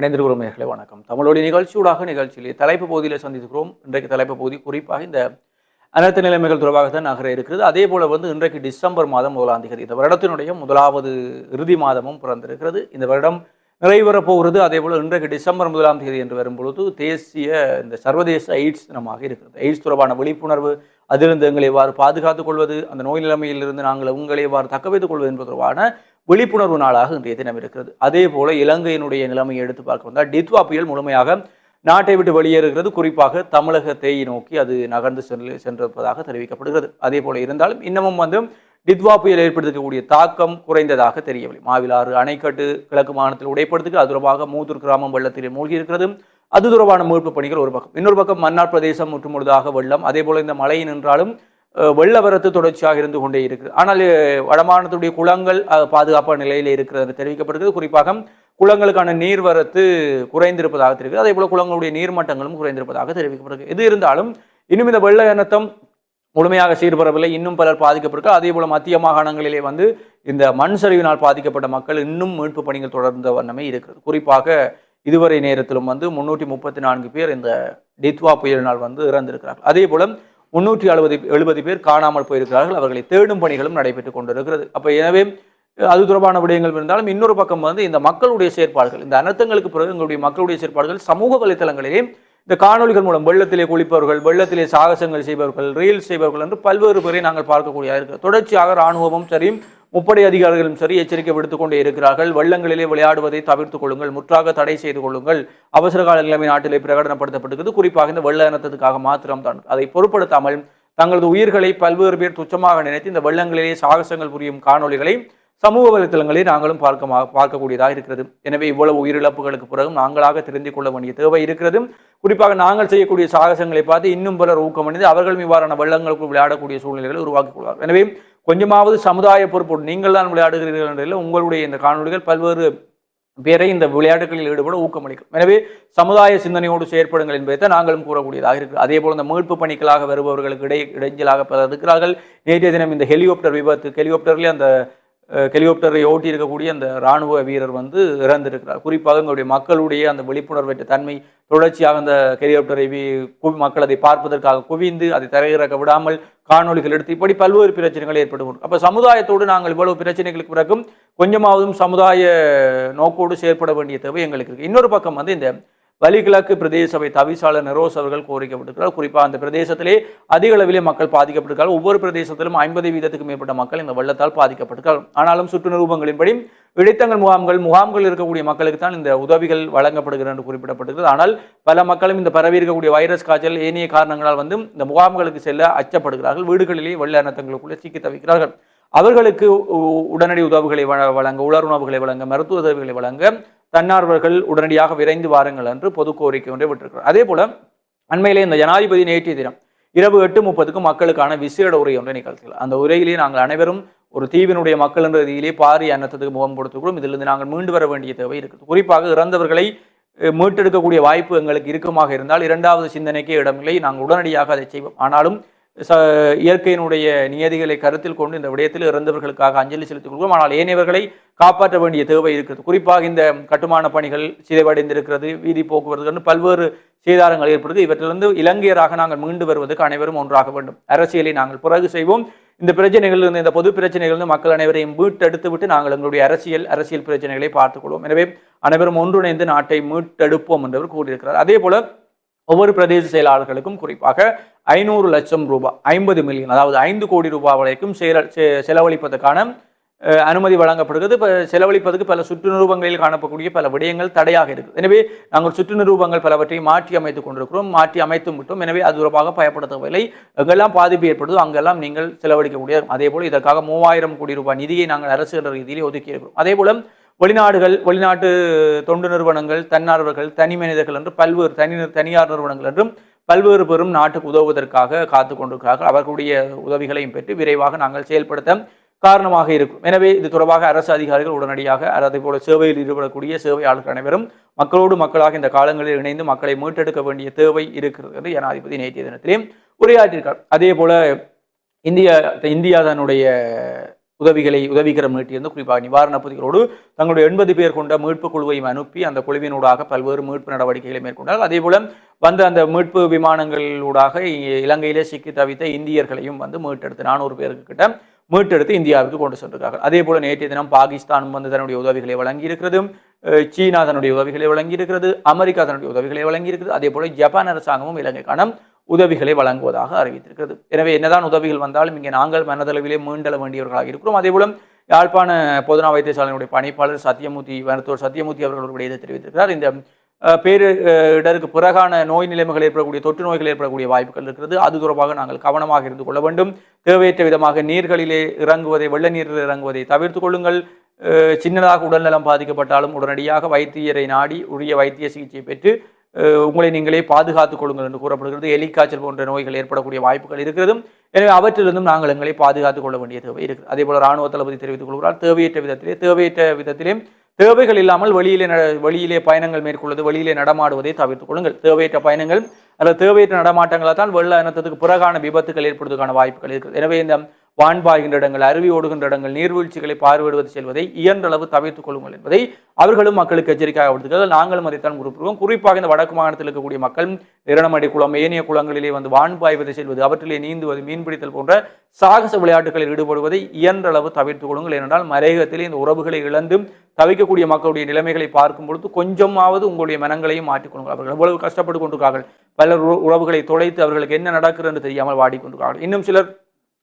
இணைந்திருக்கிறோம் மேகலை வணக்கம். தமிழொலி நிகழ்ச்சியூடாக நிகழ்ச்சியிலே தலைப்பு பகுதியில் சந்திக்கிறோம் இன்றைக்கு தலைப்பு பகுதி குறிப்பாக இந்த அனைத்து நிலைமைகள் தொடர்பாக தான் நகர இருக்கிறது. அதே போல வந்து இன்றைக்கு டிசம்பர் மாதம் முதலாம் தேதி இந்த வருடத்தினுடைய முதலாவது இறுதி மாதமும் பிறந்திருக்கிறது. இந்த வருடம் நிறைவேறப் போகிறது. அதே போல இன்றைக்கு டிசம்பர் முதலாம் தேதி என்று வரும்பொழுது தேசிய இந்த சர்வதேச எய்ட்ஸ் தினமாக இருக்கிறது. எய்ட்ஸ் தொடர்பான விழிப்புணர்வு அதிலிருந்து எங்களை எவ்வாறு பாதுகாத்துக் கொள்வது அந்த நோய் நிலைமையிலிருந்து நாங்கள் உங்களை எவ்வாறு தக்க வைத்துக் கொள்வது என்பது தொடர்பான விழிப்புணர்வு நாளாக இன்றைய தினம் இருக்கிறது. அதே போல இலங்கையினுடைய நிலைமையை எடுத்து பார்க்க வந்தால் டித்வா புயல் முழுமையாக நாட்டை விட்டு வெளியேறுகிறது. குறிப்பாக தமிழகத்தை நோக்கி அது நகர்ந்து சென்று சென்றிருப்பதாக தெரிவிக்கப்படுகிறது. அதே போல இருந்தாலும் இன்னமும் வந்து டித்வா புயல் ஏற்படுத்தக்கூடிய தாக்கம் குறைந்ததாக தெரியவில்லை. மாவிலாறு அணைக்கட்டு கிழக்கு மாநிலத்தில் உடைப்படுத்துக்கு அது தொடர்பாக மூதூர் கிராமம் வெள்ளத்தில் மூழ்கி இருக்கிறது. அது தொடர்பான மீட்பு பணிகள் ஒரு பக்கம். இன்னொரு பக்கம் மன்னார் பிரதேசம் முற்றுமுழுதாக வெள்ளம். அதே போல இந்த மழை நின்றாலும் வெள்ளவரத்து வெள்ள வரத்து தொடர்ச்சியாக இருந்து கொண்டே இருக்குது. ஆனால் வடமாநிலத்துடைய குளங்கள் பாதுகாப்பான நிலையில் இருக்கிறது தெரிவிக்கப்படுகிறது. குறிப்பாக குளங்களுக்கான நீர்வரத்து குறைந்திருப்பதாக தெரிவிக்கிறது. அதே போல குளங்களுடைய நீர்மட்டங்களும் குறைந்திருப்பதாக தெரிவிக்கப்படுகிறது. இது இருந்தாலும் இன்னும் இந்த வெள்ள இனத்தம் முழுமையாக சீர்பரவில்லை. இன்னும் பலர் பாதிக்கப்பட்டிருக்க அதே போல மத்திய மாகாணங்களிலே வந்து இந்த மண் சரிவினால் பாதிக்கப்பட்ட மக்கள் இன்னும் மீட்பு பணிகள் தொடர்ந்த வண்ணமே இருக்கிறது. குறிப்பாக இதுவரை நேரத்திலும் வந்து முன்னூற்றி முப்பத்தி நான்கு பேர் இந்த டித்வா புயலினால் வந்து இறந்திருக்கிறார்கள். அதே போல முன்னூற்றி அறுபது எழுபது பேர் காணாமல் போயிருக்கிறார்கள். அவர்களை தேடும் பணிகளும் நடைபெற்றுக் கொண்டிருக்கிறது. அப்போ எனவே அது தொடர்பான விடயங்கள் இருந்தாலும் இன்னொரு பக்கம் வந்து இந்த மக்களுடைய செயற்பாடுகள் இந்த அனர்த்தங்களுக்கு பிறகு எங்களுடைய மக்களுடைய செயற்பாடுகள் சமூக வலைத்தளங்களிலே இந்த காணொளிகள் மூலம் வெள்ளத்திலே குளிப்பவர்கள் வெள்ளத்திலே சாகசங்கள் செய்பவர்கள் ரீல்ஸ் செய்பவர்கள் என்று பல்வேறு பேரை நாங்கள் பார்க்கக்கூடிய இருக்கிறது. தொடர்ச்சியாக இராணுவமும் சரி முப்படை அதிகாரிகளும் சரி எச்சரிக்கை விடுத்துக் கொண்டே இருக்கிறார்கள். வெள்ளங்களிலே விளையாடுவதை தவிர்த்துக் கொள்ளுங்கள். முற்றாக தடை செய்து கொள்ளுங்கள். அவசர கால நிலைமை நாட்டிலே பிரகடனப்படுத்தப்பட்டிருக்கிறது குறிப்பாக இந்த வெள்ள இனத்துக்காக மாத்திரம் தான். அதை பொருட்படுத்தாமல் தங்களது உயிர்களை பல்வேறு பேர் துச்சமாக நினைத்து இந்த வெள்ளங்களிலே சாகசங்கள் புரியும் காணொலிகளை சமூக வலைத்தளங்களில் நாங்களும் பார்க்க பார்க்கக்கூடியதாக இருக்கிறது. எனவே இவ்வளவு உயிரிழப்புகளுக்கு பிறகும் நாங்களாக தெரிந்து கொள்ள வேண்டிய தேவை இருக்கிறது. குறிப்பாக நாங்கள் செய்யக்கூடிய சாகசங்களை பார்த்து இன்னும் பலர் ஊக்கமடைந்து அவர்கள் இவ்வாறான வெள்ளங்களுக்கு விளையாடக்கூடிய சூழ்நிலைகளை உருவாக்கிக் கொள்வார் எனவே கொஞ்சமாவது சமுதாய பொறுப்பு நீங்கள் தான் விளையாடுகிறீர்கள் என்ற உங்களுடைய இந்த காணொளிகள் பல்வேறு பேரை இந்த விளையாட்டுகளில் ஈடுபட ஊக்கமளிக்கும். எனவே சமுதாய சிந்தனையோடு செயற்படுங்கள் என்பதை நாங்களும் கூறக்கூடியதாக இருக்குது. அதே போல இந்த மீட்பு பணிகளாக வருபவர்களுக்கு இடை இடைஞ்சலாக பலர் இருக்கிறார்கள். நேற்றைய தினம் இந்த ஹெலிகாப்டர் விபத்து ஹெலிகாப்டர்லேயே அந்த ஹெலிகாப்டரை ஓட்டி இருக்கக்கூடிய அந்த இராணுவ வீரர் வந்து இறந்திருக்கிறார். குறிப்பாக எங்களுடைய மக்களுடைய அந்த விழிப்புணர்வற்ற தன்மை தொடர்ச்சியாக அந்த ஹெலிகாப்டரை வி- மக்கள் அதை பார்ப்பதற்காக குவிந்து அதை தரையிறக்க விடாமல் காணொளிகள் எடுத்து இப்படி பல்வேறு பிரச்சனைகள் ஏற்பட்டு கொண்டு அப்ப சமுதாயத்தோடு நாங்கள் இவ்வளவு பிரச்சனைகளுக்கு பிறகும் கொஞ்சமாவதும் சமுதாய நோக்கோடு செயற்பட வேண்டிய தேவை எங்களுக்கு இருக்கு. இன்னொரு பக்கம் வந்து இந்த வலிகிழக்கு பிரதேச சபை தவிசாளர் நெரோஸ் அவர்கள் கோரிக்கை விடுக்கிறார் குறிப்பாக அந்த பிரதேசத்திலே அதிக அளவிலே மக்கள் பாதிக்கப்பட்டிருக்கார்கள் ஒவ்வொரு பிரதேசத்திலும் ஐம்பது வீதத்துக்கு மேற்பட்ட மக்கள் இந்த வெள்ளத்தால் பாதிக்கப்பட்டிருக்கார்கள் ஆனாலும் சுற்று நிரூபங்களின்படி இடைத்தங்கள் முகாம்கள் முகாம்கள் இருக்கக்கூடிய மக்களுக்கு தான் இந்த உதவிகள் வழங்கப்படுகிறது என்று குறிப்பிடப்பட்டிருக்கிறது. ஆனால் பல மக்களும் இந்த பரவி இருக்கக்கூடிய வைரஸ் காய்ச்சல் ஏனைய காரணங்களால் வந்து இந்த முகாம்களுக்கு செல்ல அச்சப்படுகிறார்கள். வீடுகளிலேயே வெள்ள அனர்த்தங்களுக்குள்ளே சிக்கி தவிக்கிறார்கள். அவர்களுக்கு உ- உடனடி உதவிகளை வழ- வழங்க உலர் உணவுகளை வழங்க மருத்துவ உதவிகளை வழங்க தன்னார்வர்கள் உடனடியாக விரைந்து வாருங்கள் என்று பொது கோரிக்கை ஒன்றை விட்டிருக்கிறார். அதே போல அண்மையிலே இந்த ஜனாதிபதி நேற்றைய தினம் இரவு எட்டு முப்பதுக்கு மக்களுக்கான விசேட உரை ஒன்றை நிகழ்த்தினார். அந்த உரையிலே நாங்கள் அனைவரும் ஒரு தீவினுடைய மக்கள் என்ற ரீதியிலே பாரிய அன்னத்துக்கு முகம் கொடுத்துக்கிறோம் இதிலிருந்து நாங்கள் மீண்டு வர வேண்டிய தேவை இருக்குது. குறிப்பாக இறந்தவர்களை மீட்டெடுக்கக்கூடிய வாய்ப்பு எங்களுக்கு இறுக்கமாக இருந்தால் இரண்டாவது சிந்தனைக்கே இடமில்லை. நாங்கள் உடனடியாக அதை செய்வோம். ஆனாலும் ச இயற்கையினுடைய நியதிகளை கருத்தில் கொண்டு இந்த விடயத்தில் இறந்தவர்களுக்காக அஞ்சலி செலுத்திக் கொள்வோம் ஆனால் ஏனையவர்களை காப்பாற்ற வேண்டிய தேவை இருக்கிறது. குறிப்பாக இந்த கட்டுமான பணிகள் சிதைவடைந்திருக்கிறது வீதி போக்குவரத்து பல்வேறு சேதாரங்கள் ஏற்படுது. இவற்றிலிருந்து இலங்கையராக நாங்கள் மீண்டு வருவதற்கு அனைவரும் ஒன்றாக வேண்டும். அரசியலை நாங்கள் பிறகு செய்வோம். இந்த பிரச்சனைகளிலிருந்து இந்த பொது பிரச்சனைகளிலிருந்து மக்கள் அனைவரையும் மீட்டெடுத்து விட்டு நாங்கள் எங்களுடைய அரசியல் அரசியல் பிரச்சனைகளை பார்த்துக் கொள்வோம். எனவே அனைவரும் ஒன்றிணைந்து நாட்டை மீட்டெடுப்போம் என்றவர் கூறியிருக்கிறார். அதே போல ஒவ்வொரு பிரதேச செயலாளர்களுக்கும் குறிப்பாக ஐநூறு லட்சம் ரூபாய் ஐம்பது மில்லியன் அதாவது ஐந்து கோடி ரூபாய் வரைக்கும் செயல- செ- செலவழிப்பதற்கான அனுமதி வழங்கப்படுகிறது. இப்போ செலவழிப்பதற்கு பல சுற்று நிரூபங்களில் காணப்படக்கூடிய பல விடயங்கள் தடையாக இருக்குது. எனவே நாங்கள் சுற்று நிரூபங்கள் பலவற்றை மாற்றி அமைத்துக் கொண்டிருக்கிறோம் மாற்றி அமைத்தும் விட்டோம். எனவே அது தொடர்பாக பயப்படுத்தவில்லை எங்கெல்லாம் பாதிப்பு ஏற்படுதோ அங்கெல்லாம் நீங்கள் செலவழிக்கக்கூடிய அதே போல் இதற்காக மூவாயிரம் கோடி ரூபாய் நிதியை நாங்கள் அரசு என்ற ரீதியிலே ஒதுக்கி இருக்கிறோம் அதே போல வெளிநாடுகள் வெளிநாட்டு தொண்டு நிறுவனங்கள் தன்னார்வர்கள் தனி மனிதர்கள் என்று பல்வேறு தனி தனியார் நிறுவனங்கள் என்றும் பல்வேறு பெரும் நாட்டுக்கு உதவுவதற்காக காத்து கொண்டிருக்கிறார்கள். அவர்களுடைய உதவிகளையும் பெற்று விரைவாக நாங்கள் செயல்படுத்த காரணமாக இருக்கும். எனவே இது தொடர்பாக அரசு அதிகாரிகள் உடனடியாக அதே போல சேவையில் ஈடுபடக்கூடிய சேவையாளர்கள் அனைவரும் மக்களோடு மக்களாக இந்த காலங்களில் இணைந்து மக்களை மீட்டெடுக்க வேண்டிய தேவை இருக்கிறது என்று ஜனாதிபதி நேற்றைய தினத்திலே உரையாற்றியிருக்கார். அதே போல இந்தியா இந்தியா தன்னுடைய உதவிகளை உதவிகரம் நீட்டியிருந்து குறிப்பாக நிவாரணப் பொதிகளோடு தங்களுடைய எண்பது பேர் கொண்ட மீட்பு குழுவையும் அனுப்பி அந்த குழுவினூடாக பல்வேறு மீட்பு நடவடிக்கைகளை மேற்கொண்டார் அதேபோல வந்த அந்த மீட்பு விமானங்களூடாக இலங்கையிலே சிக்கி தவித்த இந்தியர்களையும் வந்து மீட்டெடுத்து நானூறு பேருக்கு கிட்ட மீட்டெடுத்து இந்தியாவுக்கு கொண்டு சென்றிருக்கார்கள் அதே போல நேற்றைய தினம் பாகிஸ்தானும் வந்து தன்னுடைய உதவிகளை வழங்கியிருக்கிறது சீனா தன்னுடைய உதவிகளை வழங்கியிருக்கிறது அமெரிக்கா தன்னுடைய உதவிகளை வழங்கியிருக்கிறது அதே போல ஜப்பான் அரசாங்கமும் இலங்கைக்கான உதவிகளை வழங்குவதாக அறிவித்திருக்கிறது. எனவே என்னதான் உதவிகள் வந்தாலும் இங்கே நாங்கள் மனதளவிலே மீண்டள வேண்டியவர்களாக இருக்கிறோம். அதே போல யாழ்ப்பாண பொதுநா வைத்தியசாலையினுடைய பணிப்பாளர் சத்தியமூர்த்தி மருத்துவர் சத்தியமூர்த்தி அவர்கள் ஒரு விடயத்தை தெரிவித்திருக்கிறார். இந்த பேரு இடருக்கு பிறகான நோய் நிலைமைகள் ஏற்படக்கூடிய தொற்று நோய்கள் ஏற்படக்கூடிய வாய்ப்புகள் இருக்கிறது. அது தொடர்பாக நாங்கள் கவனமாக இருந்து கொள்ள வேண்டும். தேவையற்ற விதமாக நீர்களிலே இறங்குவதை வெள்ள நீரில் இறங்குவதை தவிர்த்து கொள்ளுங்கள். சின்னதாக உடல்நலம் பாதிக்கப்பட்டாலும் உடனடியாக வைத்தியரை நாடி உரிய வைத்திய சிகிச்சை பெற்று உங்களை நீங்களே பாதுகாத்துக் கொள்ளுங்கள் என்று கூறப்படுகிறது. எலிக்காய்ச்சல் போன்ற நோய்கள் ஏற்படக்கூடிய வாய்ப்புகள் இருக்கிறது எனவே அவற்றிலிருந்தும் நாங்கள் எங்களை பாதுகாத்துக் கொள்ள வேண்டிய தேவை இருக்குது அதே போல ராணுவ தளபதி தெரிவித்துக் கொள்கிறார் தேவையற்ற விதத்திலே தேவையற்ற விதத்திலே தேவைகள் இல்லாமல் வெளியிலே ந வெளியிலே பயணங்கள் மேற்கொள்வது வெளியிலே நடமாடுவதை தவிர்த்துக் கொள்ளுங்கள். தேவையற்ற பயணங்கள் அல்லது தேவையற்ற நடமாட்டங்களால் தான் வெள்ள இனத்துக்கு பிறகான விபத்துகள் ஏற்படுவதற்கான வாய்ப்புகள் இருக்குது எனவே இந்த வான்பாய்கின்ற இடங்கள் அருவி ஓடுகின்ற இடங்கள் நீர்வீழ்ச்சிகளை பார்வையிடுவது செல்வதை இயன்ற அளவு தவிர்த்துக் கொள்ளுங்கள் என்பதை அவர்களும் மக்களுக்கு எச்சரிக்கையாக விடுத்துக்கிறார்கள் நாங்களும் அதைத்தான் குறிப்பிடுவோம் குறிப்பாக இந்த வடக்கு மாகாணத்தில் இருக்கக்கூடிய மக்கள் நிரணமடி குளம் ஏனைய குளங்களிலே வந்து வான் பாய்வது செல்வது அவற்றிலே நீந்துவது மீன்பிடித்தல் போன்ற சாகச விளையாட்டுகளில் ஈடுபடுவதை இயன்றளவு தவிர்த்துக் கொள்ளுங்கள். ஏனென்றால் மரேகத்திலே இந்த உறவுகளை இழந்து தவிக்கக்கூடிய மக்களுடைய நிலைமைகளை பார்க்கும் பொழுது கொஞ்சமாவது உங்களுடைய மனங்களையும் மாற்றிக்கொள்ளுங்கள் அவர்கள் எவ்வளவு கஷ்டப்பட்டு கொண்டிருக்கார்கள் பலர் உறவுகளை தொலைத்து அவர்களுக்கு என்ன நடக்கிறது என்று தெரியாமல் வாடிக்கொண்டிருக்கார்கள் இன்னும் சிலர்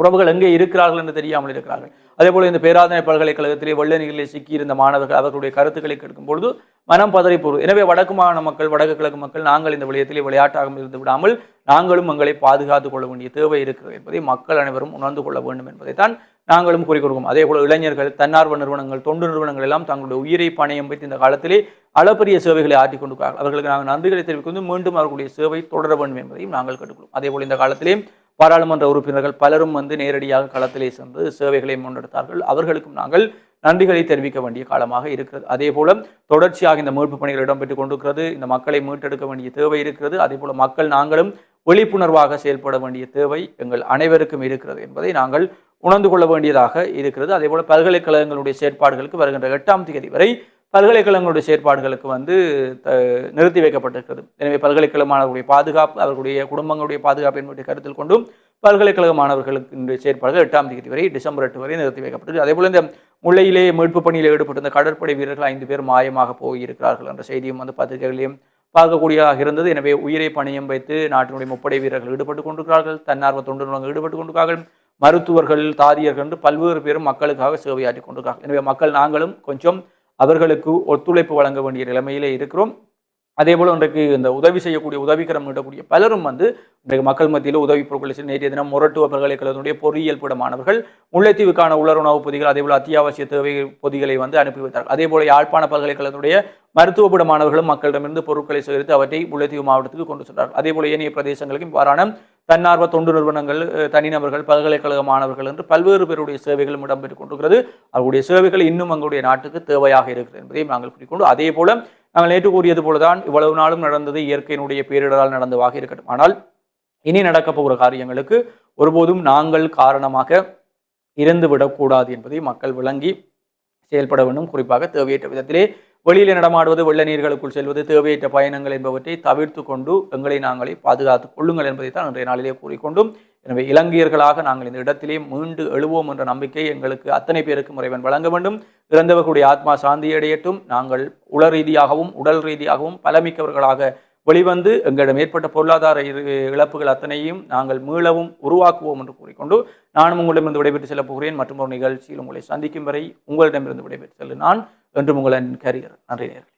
உறவுகள் எங்கே இருக்கிறார்கள் என்று தெரியாமல் இருக்கிறார்கள். அதே போல இந்த பேராதனை பல்கலைக்கழகத்திலே வெள்ள நீரிலே சிக்கியிருந்த மாணவர்கள் அவர்களுடைய கருத்துக்களை கேட்கும் பொழுது மனம் பதறி போகிறது எனவே வடக்கு மாகாண மக்கள் வடக்கு கிழக்கு மக்கள் நாங்கள் இந்த விடயத்திலே விளையாட்டாக இருந்து விடாமல் நாங்களும் எங்களை பாதுகாத்துக் கொள்ள வேண்டிய தேவை இருக்கிறது என்பதை மக்கள் அனைவரும் உணர்ந்து கொள்ள வேண்டும் என்பதைத்தான் நாங்களும் கூறிக்கொடுக்கும் அதே போல இளைஞர்கள் தன்னார்வ நிறுவனங்கள் தொண்டு நிறுவனங்கள் எல்லாம் தங்களுடைய உயிரை பணையம் வைத்து இந்த காலத்திலே அளப்பரிய சேவைகளை ஆற்றிக் கொண்டிருக்கிறார்கள். அவர்களுக்கு நாங்கள் நன்றிகளை தெரிவிக்கும் மீண்டும் அவர்களுடைய சேவை தொடர வேண்டும் என்பதையும் நாங்கள் கேட்டுக்கொள்வோம் அதே போல இந்த காலத்திலேயும் பாராளுமன்ற உறுப்பினர்கள் பலரும் வந்து நேரடியாக களத்திலே சென்று சேவைகளை முன்னெடுத்தார்கள். அவர்களுக்கும் நாங்கள் நன்றிகளை தெரிவிக்க வேண்டிய காலமாக இருக்கிறது. அதே போல தொடர்ச்சியாக இந்த மீட்பு பணிகள் இடம்பெற்றுக் கொண்டிருக்கிறது. இந்த மக்களை மீட்டெடுக்க வேண்டிய தேவை இருக்கிறது. அதே போல மக்கள் நாங்களும் விழிப்புணர்வாக செயல்பட வேண்டிய தேவை எங்கள் அனைவருக்கும் இருக்கிறது என்பதை நாங்கள் உணர்ந்து கொள்ள வேண்டியதாக இருக்கிறது. அதே போல பல்கலைக்கழகங்களுடைய செயற்பாடுகளுக்கு வருகின்ற எட்டாம் தேதி வரை பல்கலைக்கழகங்களுடைய செயற்பாடுகளுக்கு வந்து த- நிறுத்தி வைக்கப்பட்டிருக்கிறது. எனவே பல்கலைக்கழக மாணவர்களுடைய பாதுகாப்பு அவர்களுடைய குடும்பங்களுடைய பாதுகாப்பு என்பதை கருத்தில் கொண்டும் பல்கலைக்கழக மாணவர்களுக்கு செயற்பாடுகள் எட்டாம் தேதி வரை டிசம்பர் எட்டு வரை நிறுத்தி வைக்கப்பட்டிருக்கு. அதேபோல் இந்த முல்லையிலே மீட்பு பணியில் ஈடுபட்டிருந்த கடற்படை வீரர்கள் ஐந்து பேர் மாயமாக போயிருக்கிறார்கள் என்ற செய்தியும் வந்து பத்திரிகைகளையும் பார்க்கக்கூடியதாக இருந்தது. எனவே உயிரை பணியம் வைத்து நாட்டினுடைய முப்படை வீரர்கள் ஈடுபட்டு கொண்டிருக்கிறார்கள். தன்னார்வ தொண்டு நிறுவனங்கள் ஈடுபட்டு கொண்டிருக்கிறார்கள். மருத்துவர்கள் தாதியர்கள் என்று பல்வேறு பேரும் மக்களுக்காக சேவையாற்றி கொண்டிருக்கிறார்கள். எனவே மக்கள் நாங்களும் கொஞ்சம் அவர்களுக்கு ஒத்துழைப்பு வழங்க வேண்டிய நிலைமையிலே இருக்கிறோம். அதே போல் இன்றைக்கு இந்த உதவி செய்யக்கூடிய உதவிக்கரம் நீட்டக்கூடிய பலரும் வந்து இன்றைக்கு மக்கள் மத்தியில் உதவி பொருட்களை நேற்றைய தினம் முரட்டுவ பல்கலைக்கழகத்தினுடைய பொறியியல் பட மாணவர்கள் முல்லைத்தீவுக்கான உலருணவு பொதிகள் அதே போல் அத்தியாவசிய தேவை பொதிகளை வந்து அனுப்பி வைத்தார்கள். அதே போல் யாழ்ப்பாண பல்கலைக்கழகத்தினுடைய மருத்துவ பட மாணவர்களும் மக்களிடமிருந்து பொருட்களை சேகரித்து அவற்றை முல்லைத்தீவு மாவட்டத்துக்கு கொண்டு சென்றார்கள். அதே போல் ஏனைய பிரதேசங்களுக்கும் இவ்வாறான தன்னார்வ தொண்டு நிறுவனங்கள் தனிநபர்கள் பல்கலைக்கழக மாணவர்கள் என்று பல்வேறு பேருடைய சேவைகளும் இடம்பெற்றுக் கொண்டிருக்கிறது. அவருடைய சேவைகள் இன்னும் எங்களுடைய நாட்டுக்கு தேவையாக இருக்கிறது என்பதையும் நாங்கள் குறிக்கொண்டு அதே போல நாங்கள் நேற்று கூறியது போலதான் இவ்வளவு நாளும் நடந்தது இயற்கையினுடைய பேரிடரால் நடந்தவாக இருக்கட்டும். ஆனால் இனி நடக்கப் போகிற காரியங்களுக்கு ஒருபோதும் நாங்கள் காரணமாக இருந்து விடக்கூடாது என்பதை மக்கள் விளங்கி செயல்பட வேண்டும். குறிப்பாக தேவையற்ற விதத்திலே வெளியிலே நடமாடுவது வெள்ள நீர்களுக்குள் செல்வது தேவையற்ற பயணங்கள் என்பவற்றை தவிர்த்து கொண்டு எங்களை நாங்களே பாதுகாத்துக் கொள்ளுங்கள் என்பதை தான் இன்றைய நாளிலே கூறிக்கொண்டும் எனவே இலங்கையர்களாக நாங்கள் இந்த இடத்திலே மீண்டு எழுவோம் என்ற நம்பிக்கை எங்களுக்கு அத்தனை பேருக்கு முறைவன் வழங்க வேண்டும். இறந்தவர்களுடைய ஆத்மா சாந்தி அடையட்டும். நாங்கள் உள ரீதியாகவும் உடல் ரீதியாகவும் பலமிக்கவர்களாக வெளிவந்து எங்களிடம் ஏற்பட்ட பொருளாதார இழப்புகள் அத்தனையும் நாங்கள் மீளவும் உருவாக்குவோம் என்று கூறிக்கொண்டு நானும் உங்களிடமிருந்து விடைபெற்று செல்லப் போகிறேன். மற்றும் ஒரு நிகழ்ச்சியில் உங்களை சந்திக்கும் வரை உங்களிடமிருந்து விடைபெற்று செல்ல நான் என்றும் உங்களின் கரியர் நன்றி நேர்கள்